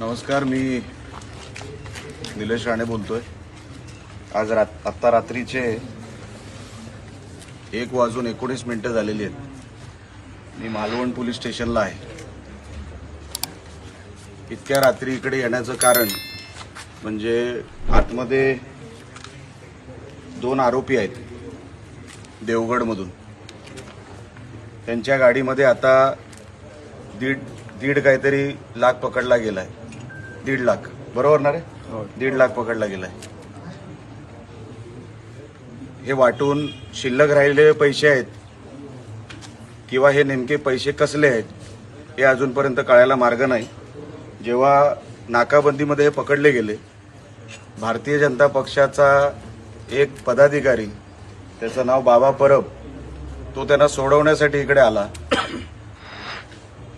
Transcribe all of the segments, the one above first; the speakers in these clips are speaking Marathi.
नमस्कार मी निलेश राणे बोलतोय. आज रात आत्ता रात्रीचे एक वाजून एकोणीस मिनिटं झालेली आहेत. मी मालवण पोलीस स्टेशनला आहे. इतक्या रात्री इकडे येण्याचं कारण म्हणजे आतमध्ये दोन आरोपी आहेत देवगडमधून. त्यांच्या गाडीमध्ये आता दीड दीड काहीतरी लाख पकडला गेलाय. दीड लाख. बरोबर ना रे? दीड लाख पकडला गेलाय. हे वाटून शिल्लक राहिलेले पैसे आहेत किंवा हे नेमके पैसे कसले आहेत हे अजूनपर्यंत कळायला मार्ग नाही. जेव्हा नाकाबंदीमध्ये हे पकडले गेले भारतीय जनता पक्षाचा एक पदाधिकारी त्याचं नाव बाबा परब तो त्यांना सोडवण्यासाठी इकडे आला.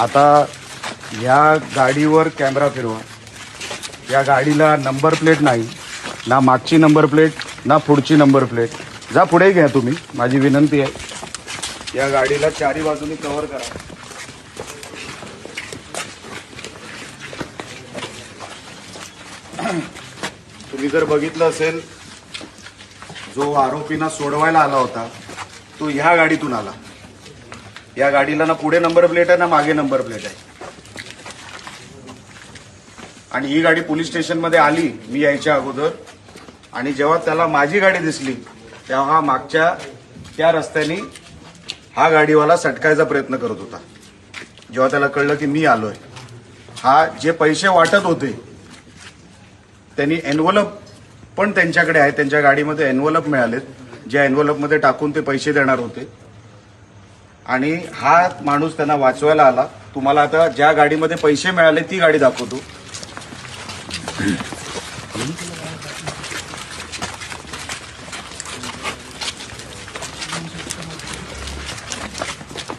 आता या गाडीवर कॅमेरा फिरवा. या गाडीला नंबर प्लेट नाही ना मागची नंबर प्लेट ना पुढची नंबर प्लेट. जा पुढे घ्या तुम्ही माझी विनंती आहे. या गाडीला चारी बाजूनी कव्हर करा. तुम्ही जर बघितलं असेल जो आरोपींना सोडवायला आला होता तो ह्या गाडीतून आला. या गाडीला ना पुढे नंबर प्लेट आहे ना मागे नंबर प्लेट आहे. आणि ही गाडी पोलीस स्टेशनमध्ये आली मी यायच्या अगोदर. आणि जेव्हा त्याला माझी गाडी दिसली तेव्हा हा मागच्या त्या रस्त्याने हा गाडीवाला सटकायचा प्रयत्न करत होता. जेव्हा त्याला कळलं की मी आलोय. हा जे पैसे वाटत होते त्यांनी एनवलप पण त्यांच्याकडे आहे. त्यांच्या गाडीमध्ये एनवलप मिळालेत. ज्या एनवलपमध्ये टाकून ते पैसे देणार होते. आणि हा माणूस त्यांना वाचवायला आला. तुम्हाला आता ज्या गाडीमध्ये पैसे मिळाले ती गाडी दाखवतो.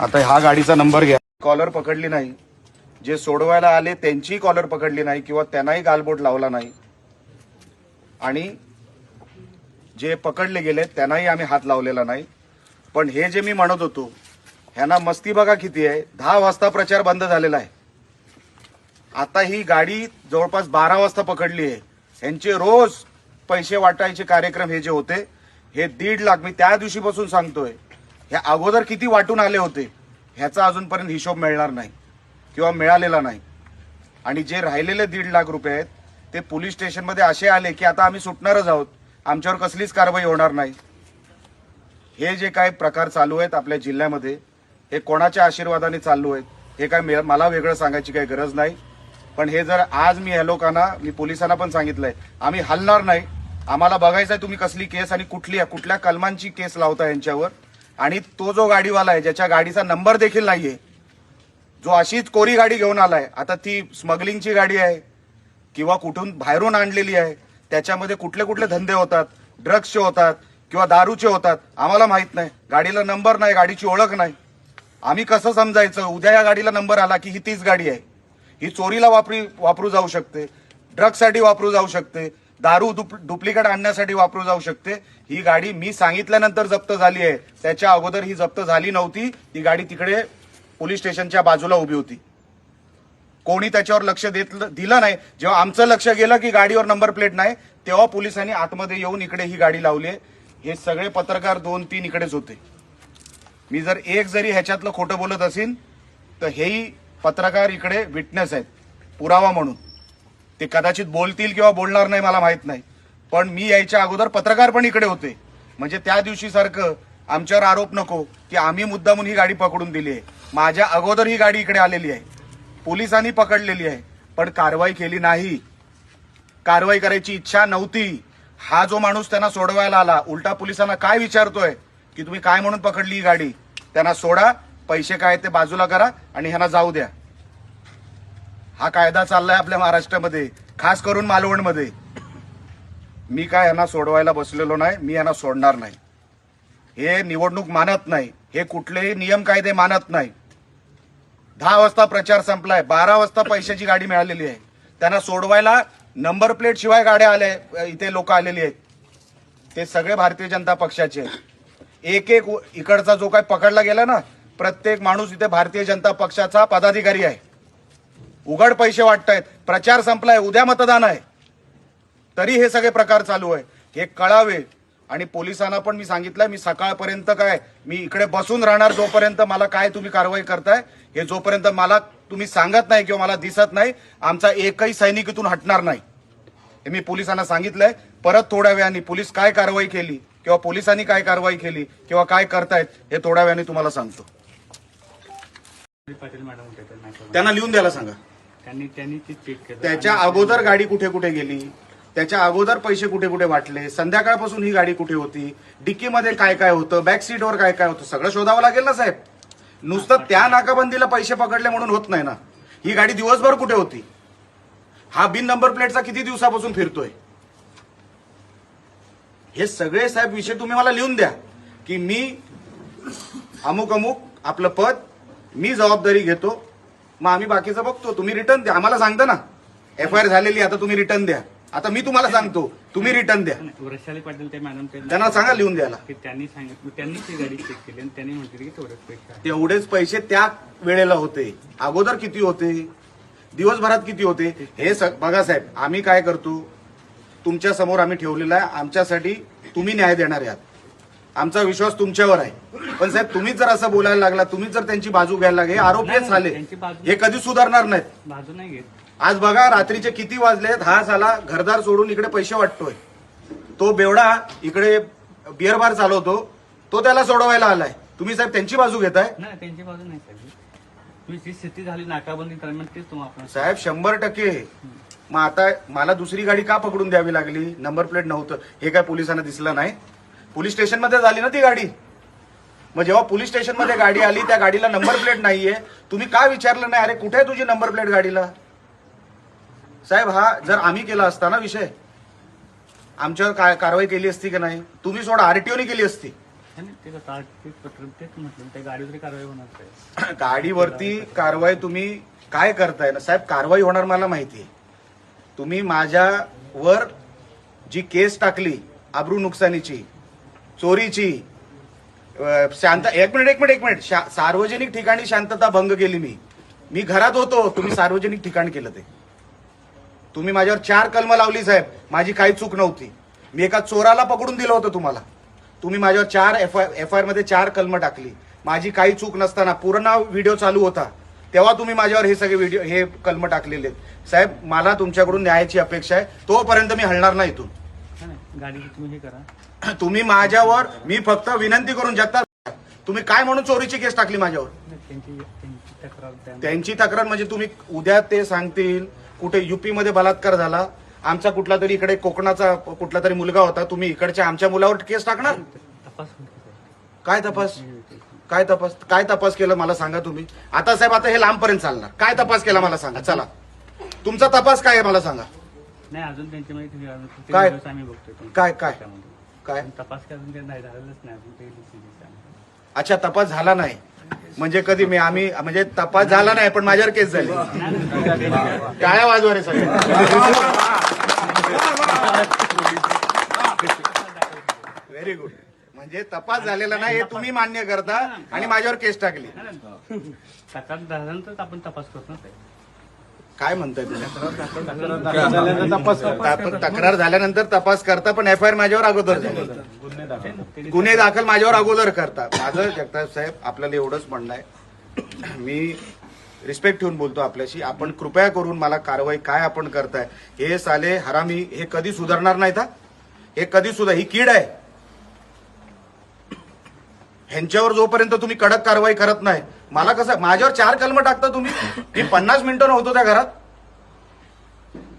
आता हा गाडीचा नंबर घ्या. कॉलर पकडली नाही. जे सोडवायला आले त्यांचीही कॉलर पकडली नाही किंवा त्यांनाही गालबोट लावला नाही. आणि जे पकडले गेले त्यांनाही आम्ही हात लावलेला नाही. पण हे जे मी म्हणत होतो ह्यांना मस्ती बघा किती आहे. दहा वाजता प्रचार बंद झालेला आहे. आता ही गाडी जवळपास बारा वाजता पकडली आहे. ह्यांचे रोज पैसे वाटायचे कार्यक्रम हे जे होते हे दीड लाख मी त्या दिवशीपासून सांगतोय. हे अगोदर किती वाटून आले होते ह्याचा अजूनपर्यंत हिशोब मिळणार नाही किंवा मिळालेला नाही. आणि जे राहिलेले दीड लाख रुपये आहेत ते पोलीस स्टेशनमध्ये असे आले की आता आम्ही सुटणारच आहोत. आमच्यावर कसलीच कारवाई होणार नाही. हे जे काय प्रकार चालू आहेत आपल्या जिल्ह्यामध्ये हे कोणाच्या आशीर्वादाने चालू आहेत हे काय मला वेगळं सांगायची काही गरज नाही. पण हे जर आज मी या लोकांना मी पोलिसांना पण सांगितलंय आम्ही हलणार नाही. आम्हाला बघायचं आहे तुम्ही कसली केस आणि कुठली कुठल्या कलमांची केस लावता यांच्यावर. आणि तो जो गाडीवाला आहे ज्याच्या गाडीचा नंबर देखील नाहीये जो अशीच कोरी गाडी घेऊन आलाय आता ती स्मगलिंगची गाडी आहे किंवा कुठून बाहेरून आणलेली आहे त्याच्यामध्ये कुठले कुठले धंदे होतात ड्रग्सचे होतात किंवा दारूचे होतात आम्हाला माहीत नाही. गाडीला नंबर नाही गाडीची ओळख नाही. आम्ही कसं समजायचं? उद्या या गाडीला नंबर आला की ही तीच गाडी आहे. ही चोरीला वापरी वापरू जाऊ शकते. ड्रगसाठी वापरू जाऊ शकते. दारू डुप्लिकेट आणण्यासाठी वापरू जाऊ शकते. ही गाडी मी सांगितल्यानंतर जप्त झाली आहे. त्याच्या अगोदर ही जप्त झाली नव्हती. ती गाडी तिकडे पोलीस स्टेशनच्या बाजूला उभी होती. कोणी त्याच्यावर लक्ष देत दिलं नाही. जेव्हा आमचं लक्ष गेलं की गाडीवर नंबर प्लेट नाही तेव्हा पोलिसांनी आतमध्ये येऊन इकडे ही गाडी लावली आहे. हे सगळे पत्रकार दोन तीन इकडेच होते. मी जर एक जरी ह्याच्यातलं खोटं बोलत असेल तर हेही पत्रकार इकडे विटनेस आहेत. पुरावा म्हणून. ते कदाचित बोलतील किंवा बोलणार नाही मला माहीत नाही. पण मी यायच्या अगोदर पत्रकार पण इकडे होते. म्हणजे त्या दिवशी सारखं आमच्यावर आरोप नको की आम्ही मुद्दामून ही गाडी पकडून दिली आहे. माझ्या अगोदर ही गाडी इकडे आलेली आहे. पोलिसांनी पकडलेली आहे. पण कारवाई केली नाही. कारवाई करायची इच्छा नव्हती. हा जो माणूस त्यांना सोडवायला आला उलटा पोलिसांना काय विचारतोय? की तुम्ही काय म्हणून पकडली ही गाडी? त्यांना सोडा पैसे काय ते बाजूला करा आणि ह्यांना जाऊ द्या. हा कायदा चाललाय आपल्या महाराष्ट्रामध्ये खास करून मालवणमध्ये. मी काय यांना सोडवायला बसलेलो नाही मी यांना सोडणार नाही. हे निवडणूक मानत नाही हे कुठलेही नियम कायदे मानत नाही. दहा वाजता प्रचार संपलाय बारा वाजता पैशाची गाडी मिळालेली आहे. त्यांना सोडवायला नंबर प्लेट शिवाय गाड्या आल्या इथे लोक आलेली आहेत. ते सगळे भारतीय जनता पक्षाचे आहेत. एक एक व- इकडचा जो काय पकडला गेला ना प्रत्येक माणूस इथे भारतीय जनता पक्षाचा पदाधिकारी आहे. उघड पैसे वाटतायत प्रचार संपलाय उद्या मतदान आहे. तरी हे सगळे प्रकार चालू आहे. हे कळावे. आणि पोलिसांना पण मी सांगितलंय मी सकाळपर्यंत काय मी इकडे बसून राहणार जोपर्यंत मला काय तुम्ही कारवाई करताय हे जोपर्यंत मला तुम्ही सांगत नाही किंवा मला दिसत नाही आमचा एकही सैनिक इथून हटणार नाही. हे मी पोलिसांना सांगितलंय. परत थोड्या वेळाने पोलीस काय कारवाई केली किंवा पोलिसांनी काय कारवाई केली किंवा काय करतायत हे थोड्या वेळाने तुम्हाला सांगतो. पाटील मॅडम होते तर नाशिकला. त्यांना लिहून द्यायला सांगा. त्यांनी त्यांनी ती चेक केलं. त्याच्या आणि- अगोदर गाडी कुठे कुठे गेली? त्याच्या अगोदर पैसे कुठे कुठे वाटले? संध्याकाळपासून ही गाडी कुठे होती? डिक्कीमध्ये काय काय होतं? बॅक सीटवर काय काय होतं? सगळं शोधावं लागेल ना साहेब. नुसतं त्या नाकाबंदीला पैसे पकडले म्हणून होत नाही ना. ही गाडी दिवसभर कुठे होती? हा बिन नंबर प्लेटचा किती दिवसापासून फिरतोय? हे सगळे साहेब विषय तुम्ही मला लिहून द्या. की मी अमुक अमुक आपलं पद मी जबाबदारी घेतो मग आम्ही बाकीचं बघतो. तुम्ही रिटर्न द्या. आम्हाला सांगता ना. एफ आय आर झालेली आता तुम्ही रिटर्न द्या. आता मी तुम्हाला सांगतो. तुम्ही रिटर्न द्या. वृषाली पाटील ते मॅडम त्यांना सांगा लिहून द्यायला. की त्यांनी सांगितलं त्यांनी ती गाडी चेक केली आणि त्यांनी म्हटलं की तेवढेच पैसे आहे. तेवढेच पैसे त्या वेळेला होते. अगोदर किती होते? दिवसभरात किती होते? हे स- बघा साहेब आम्ही काय करतो? तुमच्यासमोर आम्ही ठेवलेला आहे. आमच्यासाठी तुम्ही न्याय देणार आहात. आमचा विश्वास तुमच्यावर आहे. पण साहेब तुम्हीच जर असं बोलायला लागला तुम्हीच जर त्यांची बाजू घ्यायला लागले हे आरोप हेच झाले. त्यांची बाजू- हे कधी सुधारणार नाहीत. बाजू नाही घेत. आज बघा रात्रीचे किती वाजलेत? हा साला घरदार सोडून इकडे पैसे वाटतोय. तो बेवडा इकडे बिअर बार चालवतो. तो त्याला सोडवायला आलाय. तुम्ही साहेब त्यांची बाजू घेताय? नाही त्यांची बाजू नाही साहेब. तुम्ही जी स्थिती झाली नाकाबंदी दरम्यान तेच तुम्हाला आपण साहेब शंभर टक्के. मग आता मला दुसरी गाडी का पकडून द्यावी लागली? नंबर प्लेट नव्हतं. हे काय पोलिसांना दिसलं नाही? पोलीस स्टेशनमध्ये झाली ना ती गाडी? मग जेव्हा पोलीस स्टेशनमध्ये गाडी आली त्या गाडीला नंबर प्लेट नाहीये. तुम्ही का विचारलं नाही? अरे कुठे आहे तुझी नंबर प्लेट गाडीला? साहेब हा जर आम्ही केला असता ना विषय आमच्यावर काय कारवाई केली असती की नाही? तुम्ही सोडा आरटीओने केली असती. गाडीवरती कारवाई तुम्ही काय करताय ना? साहेब कारवाई होणार मला माहिती आहे तुम्ही माझ्यावर जी केस टाकली आब्रू नुकसानीची चोरीची शांत एक मिनिट एक मिनिट एक मिनिट. सार्वजनिक ठिकाणी शांतता भंग केली मी. मी घरात होतो तुम्ही सार्वजनिक ठिकाण केलं ते. तुम्ही माझ्यावर चार कलम लावली साहेब. माझी काही चूक नव्हती. मी एका चोराला पकडून दिलं होतं तुम्हाला. तुम्ही माझ्यावर चार एफ आय एफ आय आरमध्ये चार कलमं टाकली. माझी काही चूक नसताना पूर्ण व्हिडिओ चालू होता. तेव्हा तुम्ही माझ्यावर हे सगळे व्हिडिओ हे कलमं टाकलेले आहेत. साहेब मला तुमच्याकडून न्यायाची अपेक्षा आहे. तोपर्यंत मी हलणार नाही इथून. तुम्ही हे करा. तुम्ही माझ्यावर मी फक्त विनंती करून जगता. तुम्ही काय म्हणून चोरीची केस टाकली माझ्यावर? त्यांची तक्रार म्हणजे तुम्ही उद्या ते सांगतील. कुठे युपी मध्ये बलात्कार झाला. आमचा कुठला तरी इकडे कोकणाचा कुठला तरी मुलगा होता. तुम्ही इकडच्या आमच्या मुलावर केस टाकणार? तपास. काय तपास? काय तपास काय तपास केला मला सांगा तुम्ही. आता साहेब आता हे लांबपर्यंत चालणार. काय तपास केला मला सांगा? चला. तुमचा तपास काय आहे मला सांगा? नाही अजून त्यांची माहिती काय? आम्ही बघतोय काय- काय? त्याच्यामध्ये. काय? पण तपास नाही झालेलंच नाही अजून ते DCBC आहे. अच्छा तपास झाला नाही. म्हणजे कधी मी आम्ही म्हणजे तपास झाला नाही पण माझ्यावर केस झाली. टाळ्या वाजवा रे सगळे व्हेरी गुड म्हणजे तपास झालेला नाही हे तुम्ही मान्य करता आणि माझ्यावर केस टाकली. तक्रार झाल्यानंतर आपण तपास करतो ना साहेब. काय म्हणताय तुम्ही? तक्रार झाल्यानंतर तपास करता. पण एफ आय आर माझ्यावर अगोदर झाली. गुन्हे दाखल. माझ्यावर अगोदर करता. माझं जगताप साहेब आपल्याला एवढंच म्हणणं आहे मी रिस्पेक्ट ठेवून बोलतो आपल्याशी. आपण कृपया करून मला कारवाई काय आपण करताय हे साले हरामी हे कधी सुधारणार नाहीत हा? हे कधी सुद्धा ही कीड आहे. ह्यांच्यावर जोपर्यंत तुम्ही कडक कारवाई करत नाही मला कसं माझ्यावर चार कलम टाकता तुम्ही? मी पन्नास मिनिटं नव्हतो त्या घरात.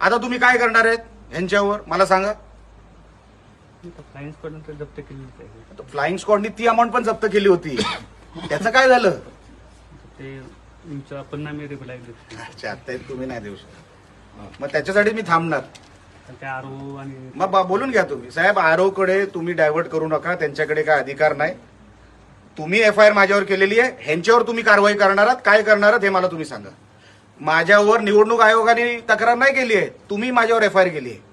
आता तुम्ही काय करणार आहेत ह्यांच्यावर? मला सांगा. फ्लाइंग स्क्वॉडनं ते जप्त आहे फ्लाइंग स्क्वॉडनी ती अमाऊंट पण जप्त केली होती. त्याचं काय झालं? ते रिप्लाय तुम्ही नाही देऊ शकत. मग त्याच्यासाठी मी थांबणार. आरो आणि मग बोलून घ्या तुम्ही. साहेब आरोकडे तुम्ही डायव्हर्ट करू नका. त्यांच्याकडे काय अधिकार नाही. तुम्ही एफ आय आर माझ्यावर केलेली आहे ह्यांच्यावर तुम्ही कारवाई करणार आहात काय करणार आहात हे मला तुम्ही सांगा. माझ्यावर निवडणूक आयोगाने तक्रार नाही केली आहे तुम्ही माझ्यावर एफ आय आर केली आहे.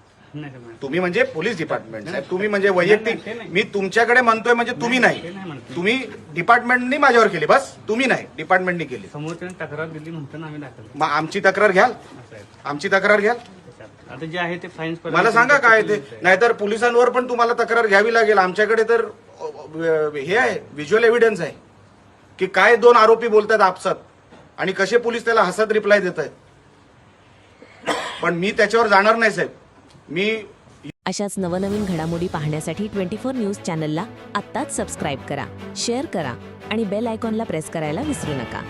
तुम्ही म्हणजे पोलीस डिपार्टमेंट साहेब. तुम्ही म्हणजे वैयक्तिक. मी तुमच्याकडे म्हणतोय म्हणजे तुम्ही नाही. तुम्ही डिपार्टमेंटनी माझ्यावर केली बस. तुम्ही नाही डिपार्टमेंटनी केली. तक्रार दिली म्हणताना आमची तक्रार घ्याल. आमची तक्रार घ्याल. आता जे आहे ते फाईन्स मला सांगा काय ते. नाहीतर पोलिसांवर पण तुम्हाला तक्रार घ्यावी लागेल. आमच्याकडे तर हे आहे व्हिज्युअल एव्हिडन्स आहे की काय दोन आरोपी बोलतात आपसात आणि कसे पोलीस त्याला हसत रिप्लाय देत आहेत. पण मी त्याच्यावर जाणार नाही साहेब. मी अशाच नवनवीन घडामोडी पाहण्यासाठी ट्वेंटी फोर न्यूज चॅनलला आत्ताच सबस्क्राईब करा शेअर करा आणि बेल आयकॉनला प्रेस करायला विसरू नका.